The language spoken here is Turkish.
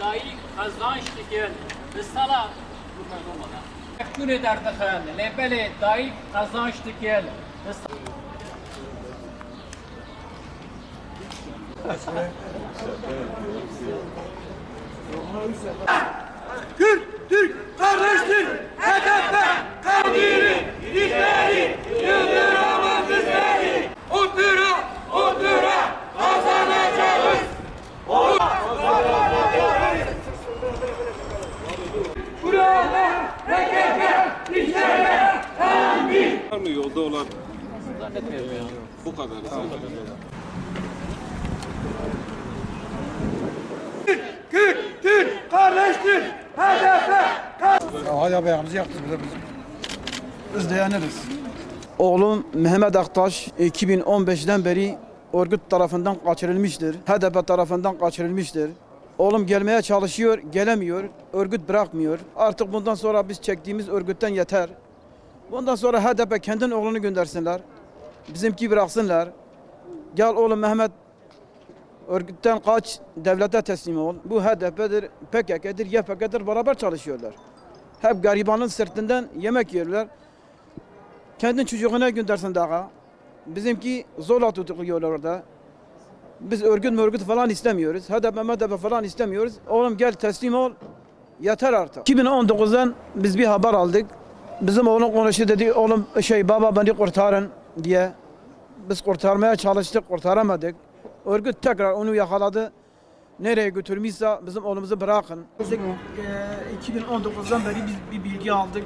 دایی کازانش دیگل به سالا Ekune derdixin, lebele dayı kazanç dikel. Kürt, Türk kardeştir. Var mı yolda olan? Zannetmiyorum ya. Bu kadar. Kürt, Türk kardeştir. HDP Hala ayağımızı yaktı bize biz. Biz dayanırız. Oğlum Mehmet Aktaş 2015'den beri örgüt tarafından kaçırılmıştır. HDP tarafından kaçırılmıştır. Oğlum gelmeye çalışıyor, gelemiyor. Örgüt bırakmıyor. Artık bundan sonra biz çektiğimiz örgütten yeter. Bundan sonra HDP kendin oğlunu göndersinler. Bizimki bıraksınlar. Gel oğlum Mehmet örgütten kaç, devlete teslim ol. Bu HDP'dir, PKK'dir, YPG'dir beraber çalışıyorlar. Hep garibanın sırtından yemek yerler. Kendin çocuğuna göndersin daha. Bizimki zorla tutukluyorlar orada. Biz örgüt örgüt falan istemiyoruz. HDP, MHDP falan istemiyoruz. Oğlum gel teslim ol. Yeter artık. 2019'dan biz bir haber aldık. Bizim oğlum konuştu dedi oğlum şey baba beni kurtarın diye. Biz kurtarmaya çalıştık kurtaramadık. Örgüt tekrar onu yakaladı. Nereye götürmüşse bizim oğlumuzu bırakın. 2019'dan beri biz bir bilgi aldık.